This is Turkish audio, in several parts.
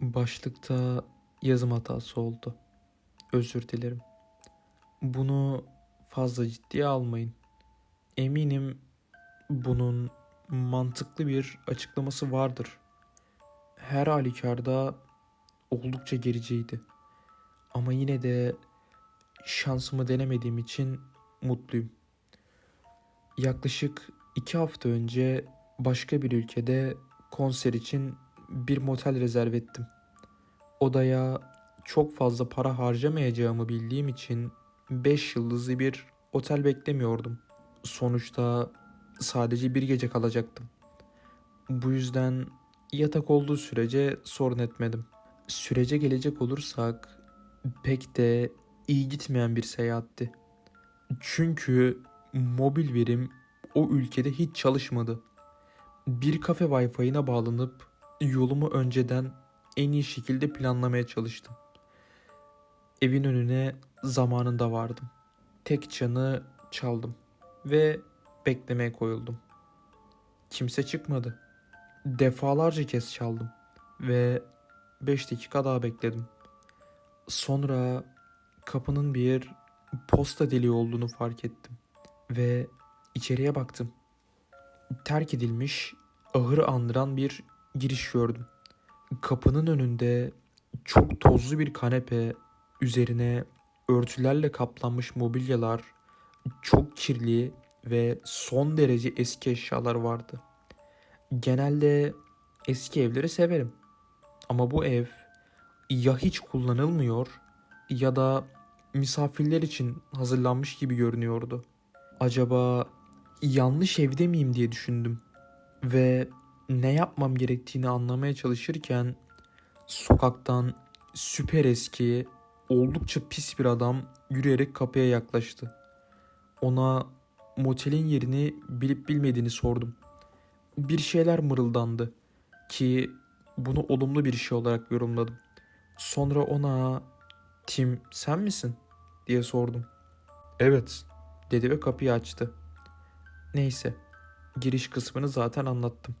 Başlıkta yazım hatası oldu. Özür dilerim. Bunu fazla ciddiye almayın. Eminim bunun mantıklı bir açıklaması vardır. Her halükarda oldukça gericiydi. Ama yine de şansımı denemediğim için mutluyum. Yaklaşık iki hafta önce başka bir ülkede konser için bir motel rezerv ettim. Odaya çok fazla para harcamayacağımı bildiğim için 5 yıldızlı bir otel beklemiyordum. Sonuçta sadece bir gece kalacaktım. Bu yüzden yatak olduğu sürece sorun etmedim. Sürece gelecek olursak pek de iyi gitmeyen bir seyahatti. Çünkü mobil verim o ülkede hiç çalışmadı. Bir kafe Wi-Fi'ine bağlanıp yolumu önceden en iyi şekilde planlamaya çalıştım. Evin önüne zamanında vardım. Tek çanı çaldım ve beklemeye koyuldum. Kimse çıkmadı. Defalarca kez çaldım ve 5 dakika daha bekledim. Sonra kapının bir posta deliği olduğunu fark ettim ve içeriye baktım. Terk edilmiş, ahırı andıran bir giriş gördüm. Kapının önünde çok tozlu bir kanepe, üzerine örtülerle kaplanmış mobilyalar, çok kirli ve son derece eski eşyalar vardı. Genelde eski evleri severim. Ama bu ev ya hiç kullanılmıyor ya da misafirler için hazırlanmış gibi görünüyordu. Acaba yanlış evde miyim diye düşündüm ve ne yapmam gerektiğini anlamaya çalışırken sokaktan süper eski, oldukça pis bir adam yürüyerek kapıya yaklaştı. Ona motelin yerini bilip bilmediğini sordum. Bir şeyler mırıldandı ki bunu olumlu bir şey olarak yorumladım. Sonra ona Tim sen misin diye sordum. Evet dedi ve kapıyı açtı. Neyse giriş kısmını zaten anlattım.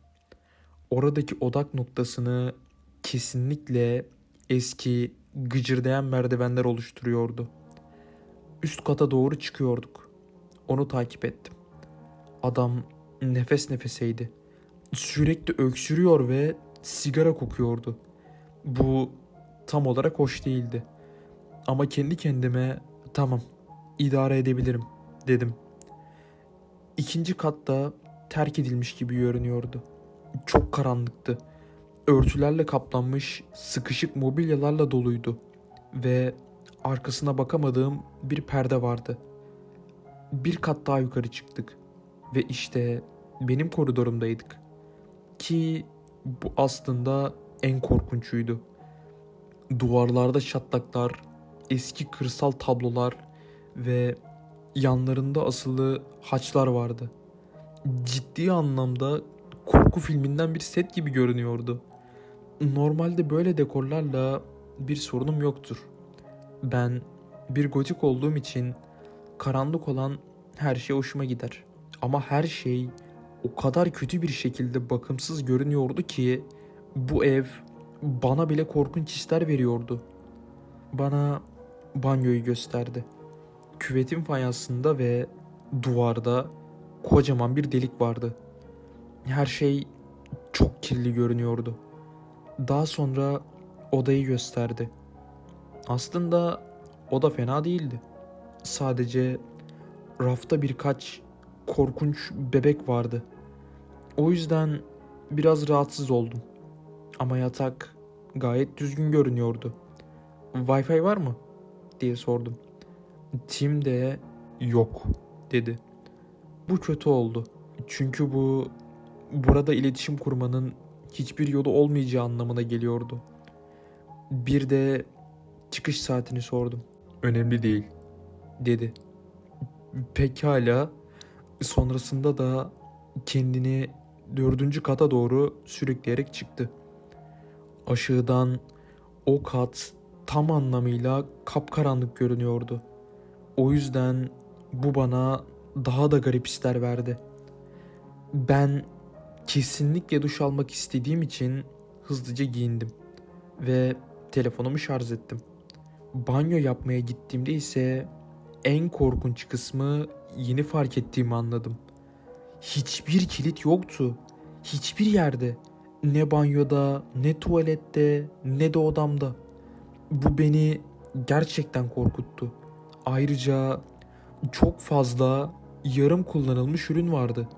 Oradaki odak noktasını kesinlikle eski gıcırdayan merdivenler oluşturuyordu. Üst kata doğru çıkıyorduk. Onu takip ettim. Adam nefes nefeseydi. Sürekli öksürüyor ve sigara kokuyordu. Bu tam olarak hoş değildi. Ama kendi kendime tamam idare edebilirim dedim. İkinci katta terk edilmiş gibi görünüyordu. Çok karanlıktı. Örtülerle kaplanmış sıkışık mobilyalarla doluydu ve arkasına bakamadığım bir perde vardı. Bir kat daha yukarı çıktık ve işte benim koridorumdaydık. Ki bu aslında en korkunçuydu. Duvarlarda çatlaklar, eski kırsal tablolar ve yanlarında asılı haçlar vardı. Ciddi anlamda korku filminden bir set gibi görünüyordu. Normalde böyle dekorlarla bir sorunum yoktur. Ben bir gotik olduğum için karanlık olan her şey hoşuma gider. Ama her şey o kadar kötü bir şekilde bakımsız görünüyordu ki bu ev bana bile korkunç hisler veriyordu. Bana banyoyu gösterdi. Küvetin fayansında ve duvarda kocaman bir delik vardı. Her şey çok kirli görünüyordu. Daha sonra odayı gösterdi. Aslında o da fena değildi. Sadece rafta birkaç korkunç bebek vardı. O yüzden biraz rahatsız oldum. Ama yatak gayet düzgün görünüyordu. Wi-Fi var mı? diye sordum. Tim de yok dedi. Bu kötü oldu. Çünkü bu burada iletişim kurmanın hiçbir yolu olmayacağı anlamına geliyordu. Bir de çıkış saatini sordum. Önemli değil dedi. Pekala. Sonrasında da kendini dördüncü kata doğru sürükleyerek çıktı. Aşağıdan o kat tam anlamıyla kapkaranlık görünüyordu. O yüzden bu bana daha da garip hisler verdi. Ben kesinlikle duş almak istediğim için hızlıca giyindim. ve telefonumu şarj ettim. Banyo yapmaya gittiğimde ise en korkunç kısmı yeni fark ettiğimi anladım. Hiçbir kilit yoktu. Hiçbir yerde. Ne banyoda, ne tuvalette, ne de odamda. Bu beni gerçekten korkuttu. Ayrıca çok fazla yarım kullanılmış ürün vardı.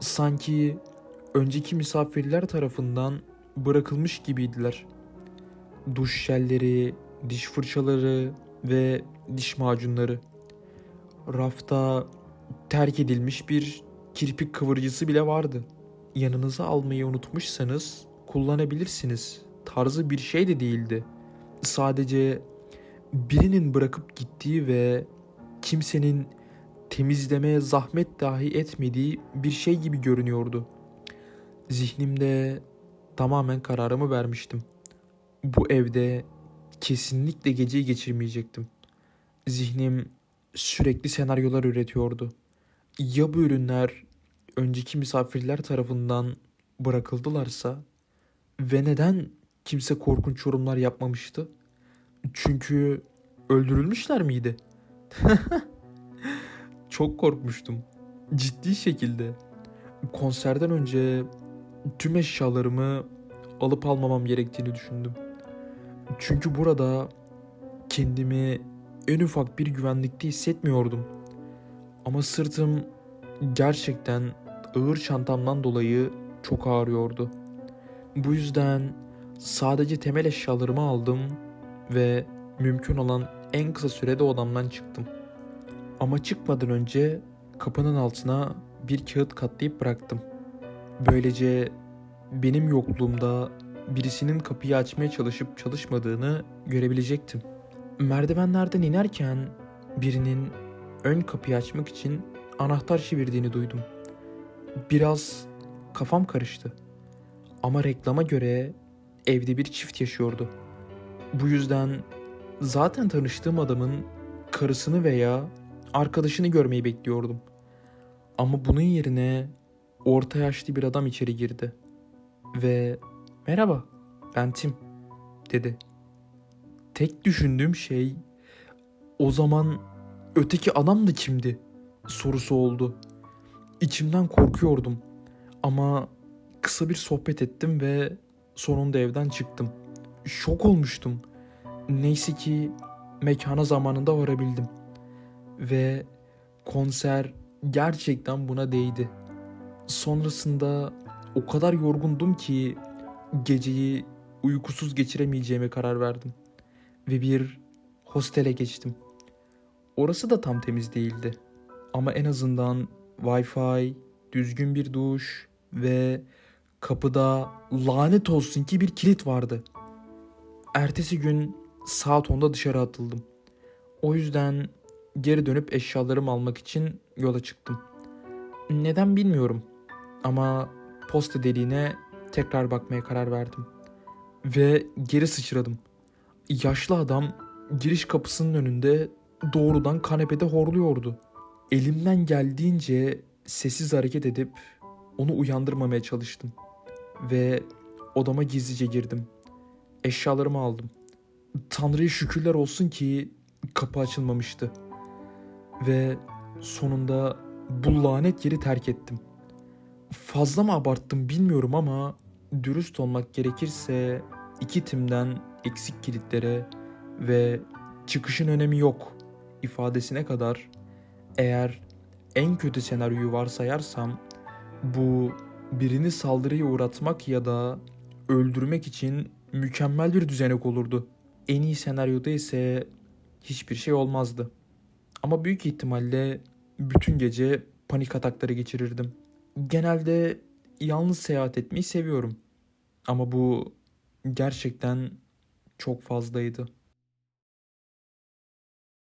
Sanki önceki misafirler tarafından bırakılmış gibiydiler. Duş jelleri, diş fırçaları ve diş macunları. Rafta terk edilmiş bir kirpik kıvırıcısı bile vardı. Yanınıza almayı unutmuşsanız kullanabilirsiniz. Tarzı bir şey de değildi. Sadece birinin bırakıp gittiği ve kimsenin temizlemeye zahmet dahi etmediği bir şey gibi görünüyordu. Zihnimde tamamen kararımı vermiştim. Bu evde kesinlikle geceyi geçirmeyecektim. Zihnim sürekli senaryolar üretiyordu. Ya bu ürünler önceki misafirler tarafından bırakıldılarsa ve neden kimse korkunç yorumlar yapmamıştı? Çünkü öldürülmüşler miydi? Çok korkmuştum. Ciddi şekilde. Konserden önce tüm eşyalarımı alıp almamam gerektiğini düşündüm. Çünkü burada kendimi en ufak bir güvenlikte hissetmiyordum. Ama sırtım gerçekten ağır çantamdan dolayı çok ağrıyordu. Bu yüzden sadece temel eşyalarımı aldım ve mümkün olan en kısa sürede odamdan çıktım. Ama çıkmadan önce kapının altına bir kağıt katlayıp bıraktım. Böylece benim yokluğumda birisinin kapıyı açmaya çalışıp çalışmadığını görebilecektim. Merdivenlerden inerken birinin ön kapıyı açmak için anahtar çevirdiğini duydum. Biraz kafam karıştı. Ama reklama göre evde bir çift yaşıyordu. Bu yüzden zaten tanıştığım adamın karısını veya arkadaşını görmeyi bekliyordum. Ama bunun yerine orta yaşlı bir adam içeri girdi. Ve merhaba ben Tim dedi. Tek düşündüğüm şey o zaman öteki adam da kimdi sorusu oldu. İçimden korkuyordum ama kısa bir sohbet ettim ve sonunda evden çıktım. Şok olmuştum. Neyse ki mekana zamanında varabildim. Ve konser gerçekten buna değdi. Sonrasında o kadar yorgundum ki geceyi uykusuz geçiremeyeceğime karar verdim. Ve bir hostele geçtim. Orası da tam temiz değildi. Ama en azından Wi-Fi, düzgün bir duş ve kapıda lanet olsun ki bir kilit vardı. Ertesi gün saat 10'da dışarı atıldım. O yüzden geri dönüp eşyalarımı almak için yola çıktım. Neden bilmiyorum ama posta deliğine tekrar bakmaya karar verdim. Ve geri sıçradım. Yaşlı adam giriş kapısının önünde doğrudan kanepede horluyordu. Elimden geldiğince sessiz hareket edip onu uyandırmamaya çalıştım. Ve odama gizlice girdim. Eşyalarımı aldım. Tanrı'ya şükürler olsun ki kapı açılmamıştı. Ve sonunda bu lanet yeri terk ettim. Fazla mı abarttım bilmiyorum ama dürüst olmak gerekirse iki timden eksik kilitlere ve çıkışın önemi yok ifadesine kadar eğer en kötü senaryoyu varsayarsam bu birini saldırıya uğratmak ya da öldürmek için mükemmel bir düzenek olurdu. En iyi senaryoda ise hiçbir şey olmazdı. Ama büyük ihtimalle bütün gece panik atakları geçirirdim. Genelde yalnız seyahat etmeyi seviyorum. Ama bu gerçekten çok fazlaydı.